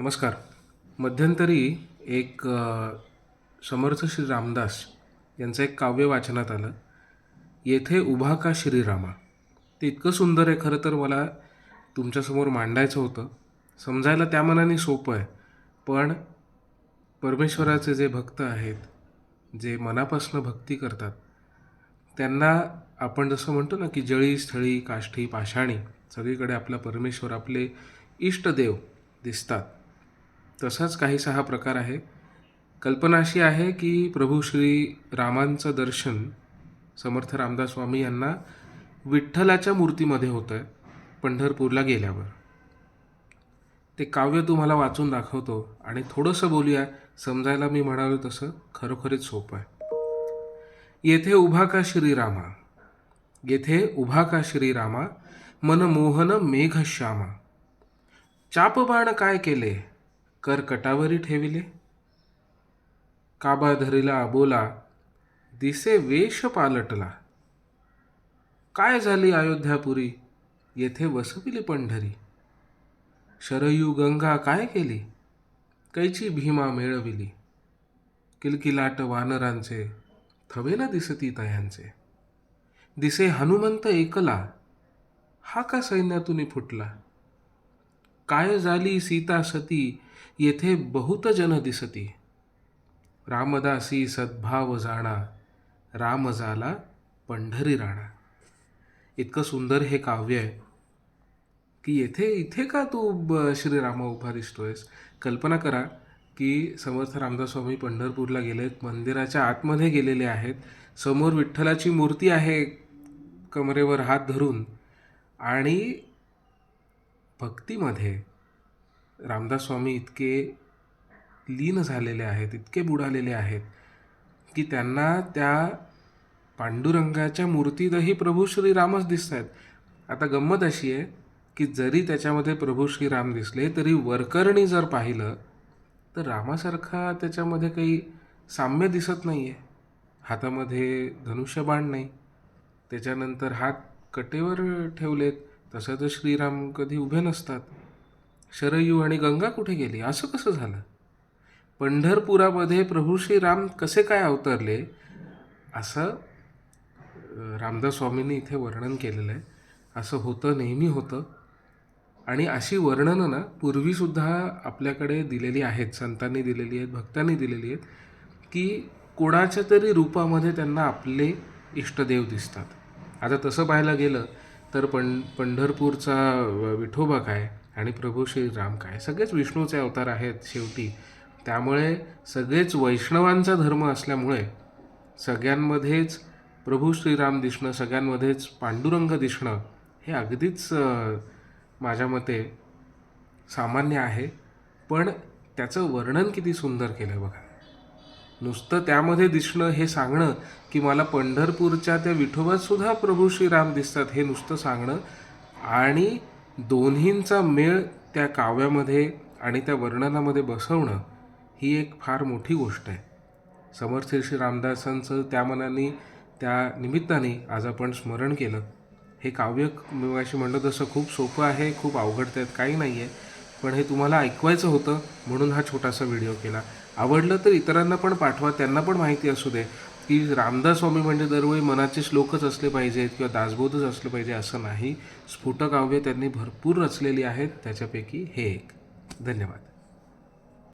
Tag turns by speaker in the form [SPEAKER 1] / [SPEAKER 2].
[SPEAKER 1] नमस्कार. मध्यंतरी एक समर्थ श्री रामदास यांचं एक काव्य वाचनात आलं. येथे उभा का श्रीरामा? ते इतकं सुंदर आहे खरं तर मला तुमच्यासमोर मांडायचं होतं. समजायला त्या मनाने सोपं आहे. पण परमेश्वराचे जे भक्त आहेत जे मनापासून भक्ती करतात त्यांना आपण जसं म्हणतो ना की जळी स्थळी काष्ठी पाषाणी सगळीकडे आपला परमेश्वर आपले इष्टदेव दिसतात. तसाच काहीसा हा प्रकार आहे. कल्पना अशी आहे की प्रभू श्री रामांचं दर्शन समर्थ रामदास स्वामी यांना विठ्ठलाच्या मूर्तीमध्ये होतं आहे पंढरपूरला गेल्यावर. ते काव्य तुम्हाला वाचून दाखवतो आणि थोडंसं बोलूया. समजायला मी म्हणालो तसं खरोखरीच सोपं आहे. येथे उभा का श्रीरामा येथे उभा का श्रीरामा मनमोहन मेघश्यामा चापबाण काय केले? कर कटावरी ठेविले. काबा धरिला अबोला दिसे वेश पालटला. काय झाली अयोध्यापुरी? येथे वसविली पंढरी. शरयू गंगा काय केली? कैची भीमा मिळविली. किलकिलाट वानरांचे थवेला दिसती तयांचे. दिसे हनुमंत एकला हा का सैन्यातून फुटला? काय झाली सीता सती येथे बहुत जन दिसती. रामदासी सद्भाव जाणा राम झाला पंढरी राणा. इतकं सुंदर हे काव्य आहे. की येथे इथे का तू श्रीरामा उभा दिसतोयस कल्पना करा की समर्थ रामदास स्वामी पंढरपूरला गेलेत मंदिराच्या आतमध्ये गेलेले आहेत समोर विठ्ठलाची मूर्ती आहे कमरेवर हात धरून आणि भक्तीमध्ये रामदास स्वामी इतके लीन झालेले आहेत इतके बुडालेले आहेत की त्यांना त्या पांडुरंगाच्या मूर्तीतही प्रभू श्रीरामच दिसत आहेत आता गंमत अशी आहे की जरी त्याच्यामध्ये प्रभू श्रीराम दिसले तरी वरकरणी जर पाहिलं तर रामासारखा त्याच्यामध्ये काही साम्य दिसत नाही आहे हातामध्ये धनुष्यबाण नाही. त्याच्यानंतर हात कटेवर ठेवलेत तसं तर श्रीराम कधी उभे नसतात. शरयू आणि गंगा कुठे गेली? असं कसं झालं? पंढरपुरामध्ये प्रभू श्रीराम कसे काय अवतरले? असं रामदास स्वामींनी इथे वर्णन केलेलं आहे. असं होतं नेहमी होतं. आणि अशी वर्णनं ना पूर्वीसुद्धा आपल्याकडे दिलेली आहेत संतांनी दिलेली आहेत भक्तांनी दिलेली आहेत की कोणाच्या तरी रूपामध्ये त्यांना आपले इष्टदेव दिसतात. आता तसं पाहायला गेलं तर पं पंढरपूरचा विठोबा काय? आणि प्रभू श्रीराम काय? सगळेच विष्णूचे अवतार आहेत शेवटी. त्यामुळे सगळेच वैष्णवांचा धर्म असल्यामुळे सगळ्यांमध्येच प्रभू श्रीराम दिसणं सगळ्यांमध्येच पांडुरंग दिसणं हे अगदीच माझ्या मते सामान्य आहे. पण त्याचं वर्णन किती सुंदर केलं आहे बघा. नुसतं त्यामध्ये दिसणं हे सांगणं की मला पंढरपूरच्या त्या विठोबातसुद्धा प्रभू श्रीराम दिसतात हे नुसतं सांगणं आणि दोन्हींचा मेळ त्या काव्यामध्ये आणि त्या वर्णनामध्ये बसवणं ही एक फार मोठी गोष्ट आहे. समर्थ श्री रामदासांचं त्या मनाने त्या निमित्ताने आज आपण स्मरण केलं. हे काव्य मी अशी म्हणलं तसं खूप सोपं आहे खूप अवघड त्यात काही नाही आहे पण हे तुम्हाला ऐकवायचं होतं म्हणून हा छोटासा व्हिडिओ केला. आवडलं तर इतरांना पण पाठवा त्यांना पण माहिती असू दे. की रामदास स्वामी म्हणजे दरवेळी मनाचे श्लोकच असले पाहिजेत किंवा दासबोधच असले पाहिजे असं नाही. स्फुटकाव्य त्यांनी भरपूर रचलेली आहेत. त्याच्यापैकी हे एक. धन्यवाद.